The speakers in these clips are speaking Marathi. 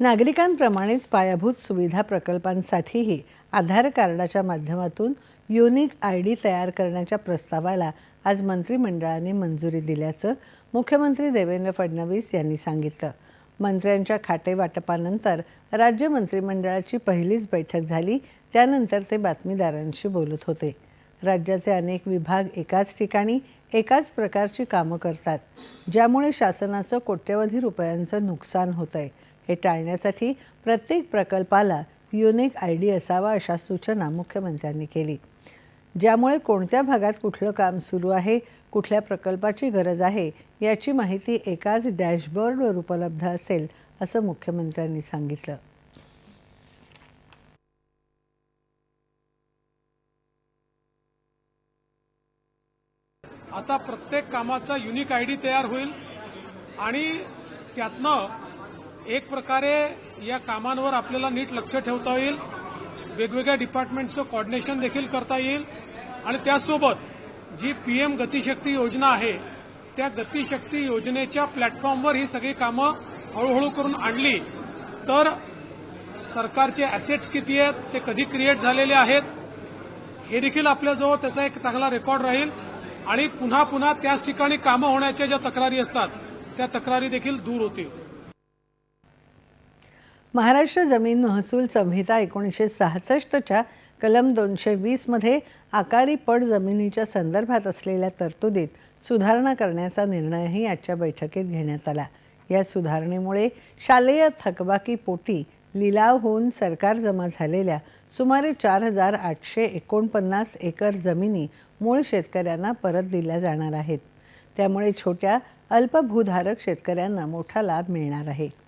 नागरिकांप्रमाणेच पायाभूत सुविधा प्रकल्पांसाठीही आधार कार्डाच्या माध्यमातून युनिक आय डी तयार करण्याच्या प्रस्तावाला आज मंत्रिमंडळाने मंजुरी दिल्याचं मुख्यमंत्री देवेंद्र फडणवीस यांनी सांगितलं. मंत्र्यांच्या खातेवाटपानंतर राज्य मंत्रिमंडळाची पहिलीच बैठक झाली त्यानंतर ते बातमीदारांशी बोलत होते. राज्याचे अनेक विभाग एकाच ठिकाणी एकाच प्रकारची कामं करतात ज्यामुळे शासनाचं कोट्यवधी रुपयांचं नुकसान होत आहे हे टाळण्यासाठी प्रत्येक प्रकल्पाला युनिक आय डी असावा अशा सूचना मुख्यमंत्र्यांनी केली. ज्यामुळे कोणत्या भागात कुठलं काम सुरू आहे कुठल्या प्रकल्पाची गरज आहे याची माहिती एकाच डॅशबोर्डवर उपलब्ध असेल असं मुख्यमंत्र्यांनी सांगितलं. आता प्रत्येक कामाचा युनिक आय डी तयार होईल आणि त्यातनं एक प्रकारे या कामांवर आपल्याला नीट लक्ष ठेवता येईल. वेगवेगळ्या डिपार्टमेंटचं कॉर्डिनेशन देखील करता येईल. आणि त्यासोबत जी पीएम गतिशक्ती योजना आहे त्या गतिशक्ती योजनेच्या प्लॅटफॉर्मवर ही सगळी कामं हळूहळू करून आणली. तर सरकारचे असेट्स किती आहेत ते कधी क्रिएट झालेले आहेत हे देखील आपल्याजवळ त्याचा एक चांगला रेकॉर्ड राहील. आणि पुन्हा पुन्हा त्याच ठिकाणी कामं होण्याच्या ज्या तक्रारी असतात त्या तक्रारी देखील दूर होतील. महाराष्ट्र जमीन महसूल संहिता एकोणीसशे सहासष्टच्या कलम दोनशे वीसमध्ये आकारी पड जमिनीच्या संदर्भात असलेल्या तरतुदीत सुधारणा करण्याचा निर्णयही आजच्या बैठकीत घेण्यात आला. या सुधारणेमुळे शालेय थकबाकी पोटी लिलाव होऊन सरकार जमा झालेल्या सुमारे चार हजार आठशे एकोणपन्नास एकर जमिनी मूळ शेतकऱ्यांना परत दिल्या जाणार आहेत. त्यामुळे छोट्या अल्पभूधारक शेतकऱ्यांना मोठा लाभ मिळणार आहे.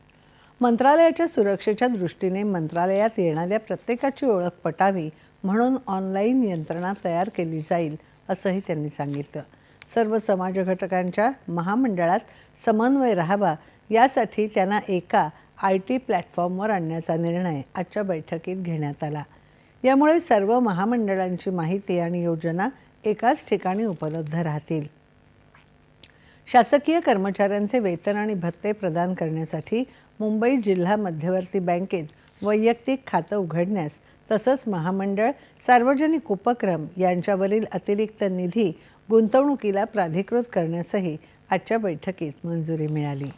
मंत्रालयाच्या सुरक्षेच्या दृष्टीने मंत्रालयात येणाऱ्या प्रत्येकाची ओळख पटावी म्हणून ऑनलाईन यंत्रणा तयार केली जाईल असंही त्यांनी सांगितलं. सर्व समाज घटकांच्या महामंडळात समन्वय राहावा यासाठी त्यांना एका आय टी प्लॅटफॉर्मवर आणण्याचा निर्णय आजच्या बैठकीत घेण्यात आला. यामुळे सर्व महामंडळांची माहिती आणि योजना एकाच ठिकाणी उपलब्ध राहतील. शासकीय कर्मचाऱ्यांचे वेतन आणि भत्ते प्रदान करण्यासाठी मुंबई जिल्हा मध्यवर्ती बँकेत वैयक्तिक खातं उघडण्यास तसंच महामंडळ सार्वजनिक उपक्रम यांच्यावरील अतिरिक्त निधी गुंतवणुकीला प्राधिकृत करण्यासही आजच्या बैठकीत मंजुरी मिळाली.